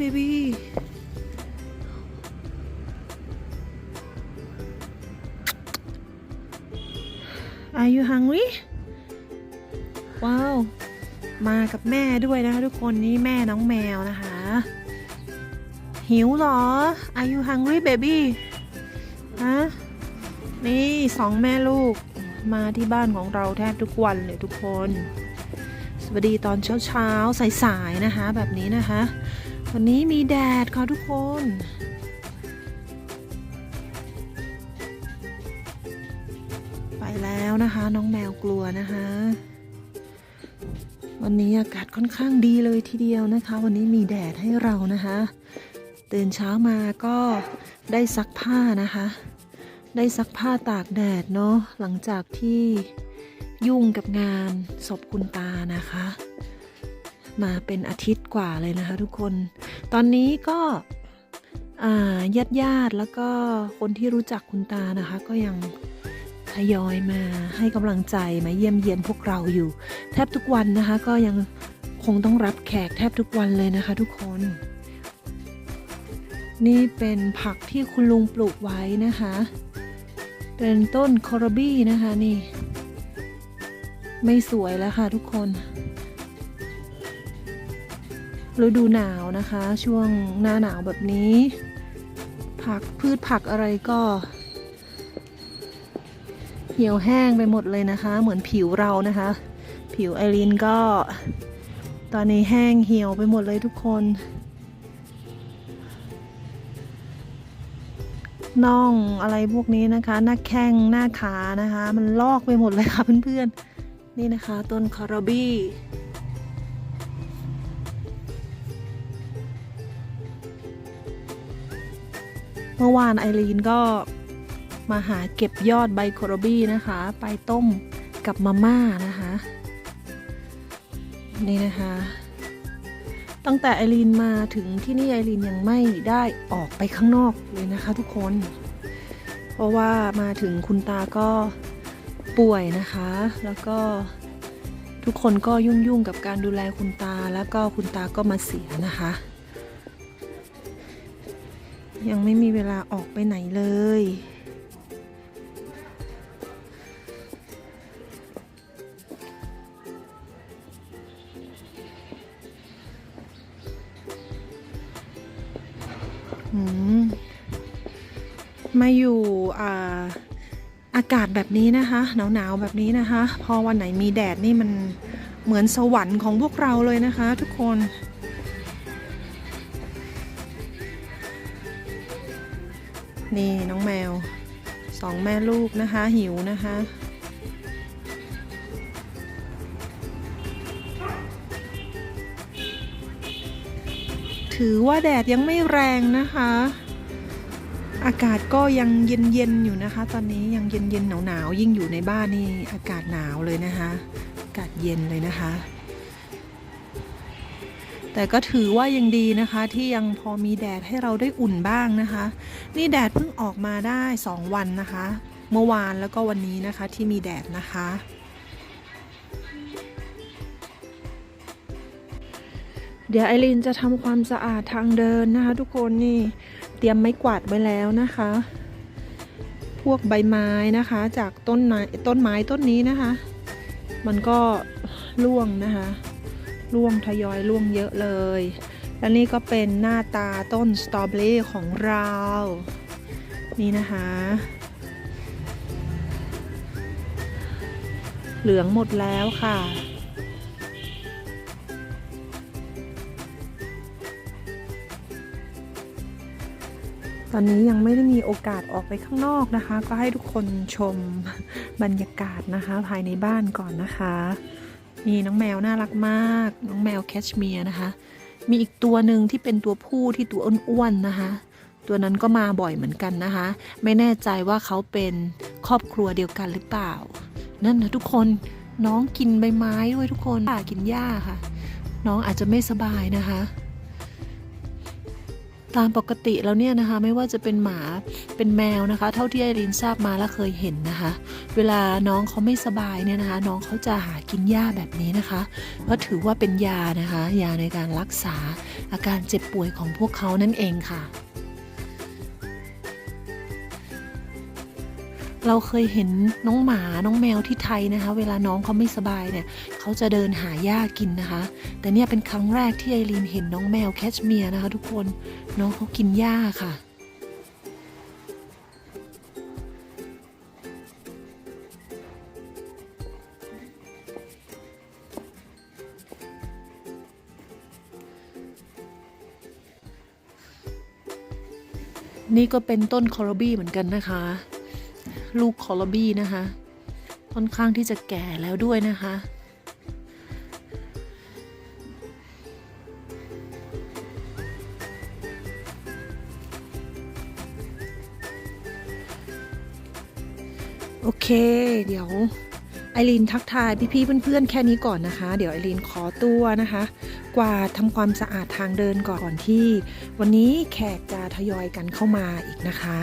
baby Are you hungry ว้าว มากับแม่ด้วยนะคะทุกคนนี่แม่น้องแมวนะคะ หิวหรอ Are you hungry baby ฮะนี่สองแม่ลูกมาที่บ้านของเราแทบทุกวันเลยทุกคน สวัสดีตอนเช้าเช้าสายๆนะคะ แบบนี้นะคะ วันนี้มีแดดค่ะทุกคน ไปแล้วนะคะน้องแมวกลัวนะคะ วันนี้อากาศค่อนข้างดีเลยทีเดียวนะคะ วันนี้มีแดดให้เรานะคะ ตื่นเช้ามาก็ได้ซักผ้านะคะ ได้ซักผ้าตากแดดเนาะหลังจากที่ยุ่งกับงานศพคุณตานะคะ มาเป็นอาทิตย์กว่าเลยนะคะทุกคน ตอนนี้ก็ญาติญาติแล้วก็คนที่รู้จักคุณตานะคะ ก็ยังทยอยมาให้กำลังใจมาเยี่ยมเยียนพวกเราอยู่ แทบทุกวันนะคะ ก็ยังคงต้องรับแขกแทบทุกวันเลยนะคะ ทุกคน นี่เป็นผักที่คุณลุงปลูกไว้นะคะ เป็นต้นคอร์บี้นะคะนี่ ไม่สวยแล้วค่ะทุกคน ฤดูหนาวนะคะ ช่วงหน้าหนาวแบบนี้ ผักพืชผักอะไรก็ เหี่ยวแห้งไปหมดเลยนะคะ เหมือนผิวเรานะคะ ผิวไอรินก็ ตอนนี้แห้งเหี่ยวไปหมดเลยทุกคนน่องอะไรพวกนี้นะคะ หน้าแข้งหน้าขานะคะ มันลอกไปหมดเลยค่ะเพื่อนๆ นี่นะคะ ต้นคาราบี้ มื่อวานไอรีนก็มาหาเก็บยอดใบโครบี้นะคะ ไปต้มกับมาม่านะคะ นี่นะคะ ตั้งแต่ไอรีนมาถึงที่นี่ไอรีนยังไม่ได้ออกไปข้างนอกเลยนะคะทุกคน เพราะว่ามาถึงคุณตาก็ป่วยนะคะ แล้วก็ทุกคนก็ยุ่งยุ่งๆกับการดูแลคุณตาแล้วก็คุณตาก็มาเสียนะคะ ยังไม่มีเวลาออกไปไหนเลยอืมมาอยู่อาอากาศแบบนี้นะคะ หนาวๆแบบนี้นะคะ พอวันไหนมีแดดนี่มันเหมือนสวรรค์ของพวกเราเลยนะคะทุกคน นี่น้องแมวสองแม่ลูกนะคะหิวนะคะ ถือว่าแดดยังไม่แรงนะคะ อากาศก็ยังเย็นๆอยู่นะคะ ตอนนี้ยังเย็นๆหนาวๆยิ่งอยู่ในบ้านนี่อากาศหนาวเลยนะคะ อากาศเย็นเลยนะคะ แต่ก็ถือว่ายังดีนะคะที่ยังพอมีแดดให้เราได้อุ่นบ้างนะคะ นี่แดดเพิ่งออกมาได้ 2 วันนะคะ เมื่อวานแล้วก็วันนี้นะคะที่มีแดดนะคะ เดี๋ยวไอรินจะทำความสะอาดทางเดินนะคะ ทุกคนนี่เตรียมไม้กวาดไว้แล้วนะคะ พวกใบไม้นะคะ จากต้นไม้ต้นไม้ต้นนี้นะคะ มันก็ร่วงนะคะ ร่วงทยอยร่วงเยอะเลย และนี่ก็เป็นหน้าตาต้นสตรอเบอรี่ของเรา นี่นะคะ เหลืองหมดแล้วค่ะตอนนี้ยังไม่ได้มีโอกาสออกไปข้างนอกนะคะ ก็ให้ทุกคนชมบรรยากาศนะคะ ภายในบ้านก่อนนะคะ นี่น้องแมวน่ารักมาก น้องแมวแคชเมียร์นะคะ มีอีกตัวหนึ่งที่เป็นตัวผู้ที่ตัวอ้วนๆนะคะ ตัวนั้นก็มาบ่อยเหมือนกันนะคะ ไม่แน่ใจว่าเขาเป็นครอบครัวเดียวกันหรือเปล่า นั่นนะทุกคนน้องกินใบไม้ด้วยทุกคนค่ะกินหญ้าค่ะ น้องอาจจะไม่สบายนะคะ ตามปกติแล้วเนี่ยนะคะ ไม่ว่าจะเป็นหมาเป็นแมวนะคะ เท่าที่ไอรินทราบมาและเคยเห็นนะคะ เวลาน้องเขาไม่สบายเนี่ยนะคะ น้องเขาจะหากินหญ้าแบบนี้นะคะ เพราะถือว่าเป็นยานะคะ ยาในการรักษาอาการเจ็บป่วยของพวกเขานั่นเองค่ะ เราเคยเห็นน้องหมาน้องแมวที่ไทยนะคะ เวลาน้องเขาไม่สบายเนี่ยเขาจะเดินหาหญ้ากินนะคะ แต่เนี่ยเป็นครั้งแรกที่ไอรีนเห็นน้องแมวแคชเมียร์นะคะ ทุกคนน้องเขากินหญ้าค่ะนี่ก็เป็นต้นคอร์บี้เหมือนกันนะคะ ลูกคอร์บี้นะคะ ค่อนข้างที่จะแก่แล้วด้วยนะคะ โอเค เดี๋ยวไอรีนทักทายพี่ๆเพื่อนๆแค่นี้ก่อนนะคะ เดี๋ยวไอรีนขอตัวนะคะ กวาดทำความสะอาดทางเดินก่อนที่ วันนี้แขกจะทยอยกันเข้ามาอีกนะคะ